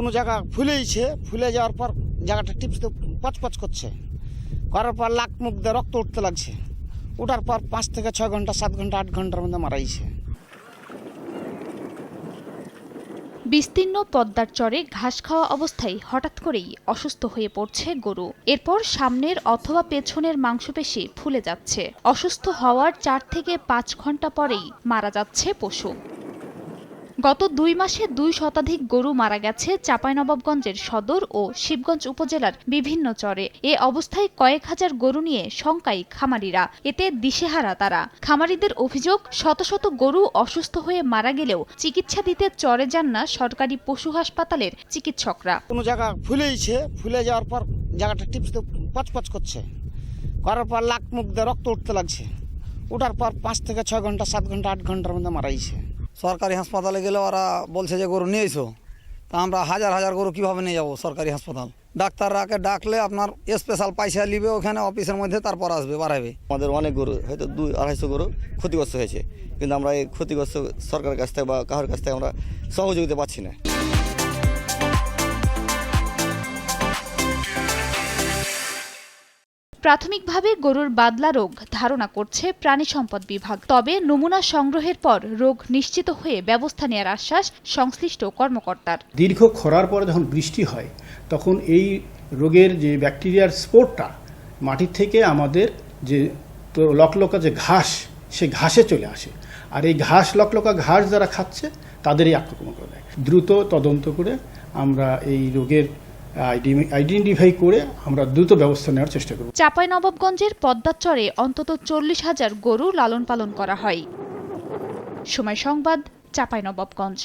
কোনো জায়গা ফুলেইছে ফুলে যাওয়ার পর জায়গাটা টিপস পচপচ করছে। করার পর লাক মুখ দিয়ে রক্ত উঠতে লাগছে। ওঠার পর পাঁচ থেকে ছয় ঘণ্টা, সাত ঘণ্টা, আট ঘণ্টার মধ্যে মারাইছে বিস্তীর্ণ পদ্মার চরে ঘাস খাওয়া অবস্থায় হঠাৎ করেই অসুস্থ হয়ে পড়ছে গরু। এরপর সামনের অথবা পেছনের মাংসপেশি ফুলে যাচ্ছে। অসুস্থ হওয়ার চার থেকে পাঁচ ঘণ্টা পরেই মারা যাচ্ছে পশু। গত দুই মাসে দুই শতাধিক গরু মারা গেছে চাঁপাইনবাবগঞ্জের সদর ও শিবগঞ্জ উপজেলার বিভিন্ন চরে। এ অবস্থায় কয়েক হাজার গরু নিয়ে শঙ্কায় খামারিরা। এতে দিশেহারা তারা। খামারিদের অভিযোগ, শত শত গরু অসুস্থ হয়ে মারা গেলেও চিকিৎসা দিতে চরে যান না সরকারি পশু হাসপাতালের চিকিৎসকরা। কোনো জায়গা ফুলেইছে, ফুলে যাওয়ার পর জায়গাটা টিপস পচপচ করছে। করার পর লাক মুখ দিয়ে রক্ত উঠতে লাগছে। ওঠার পর পাঁচ থেকে ছয় ঘণ্টা, সাত ঘণ্টা, আট ঘণ্টার মধ্যে মারাইছে সরকারি হাসপাতালে গেলে ওরা বলছে যে গরু নিয়ে এসো। তা আমরা হাজার হাজার গরু কীভাবে নিয়ে যাব সরকারি হাসপাতাল? ডাক্তাররাকে ডাকলে আপনার স্পেশাল পয়সা নিবে ওখানে অফিসের মধ্যে, তারপর আসবে, বাড়াবে। আমাদের অনেক গরু, হয়তো দুই আড়াইশো গরু ক্ষতিগ্রস্ত হয়েছে। কিন্তু আমরা এই ক্ষতিগ্রস্ত সরকারের কাছ থেকে বা কাহার কাছ থেকে আমরা সহযোগিতা পাচ্ছি না। প্রাথমিকভাবে গরুর বাদলা রোগ ধারণা করছে প্রাণী সম্পদ বিভাগ। তবে নমুনা সংগ্রহের পর রোগ নিশ্চিত হয়ে ব্যবস্থা নেওয়ার আশ্বাস সংশ্লিষ্ট কর্মকর্তার। দীর্ঘ খরার পরে যখন বৃষ্টি হয়, তখন এই রোগের যে ব্যাকটেরিয়ার স্পোরটা মাটির থেকে আমাদের যে লকলকা যে ঘাস, সে ঘাসে চলে আসে। আর এই ঘাস, লকলকা ঘাস যারা খাচ্ছে তাদেরই আক্রমণ করে দেয়। দ্রুত তদন্ত করে আমরা এই রোগের আইডেন্টিফাই করে আমরা দ্রুত ব্যবস্থা নেওয়ার চেষ্টা করব। চাপাই নবাবগঞ্জের পদ্মাচরে অন্তত চল্লিশ হাজার গরু লালন পালন করা হয়। সময় সংবাদ, চাঁপাইনবাবগঞ্জ।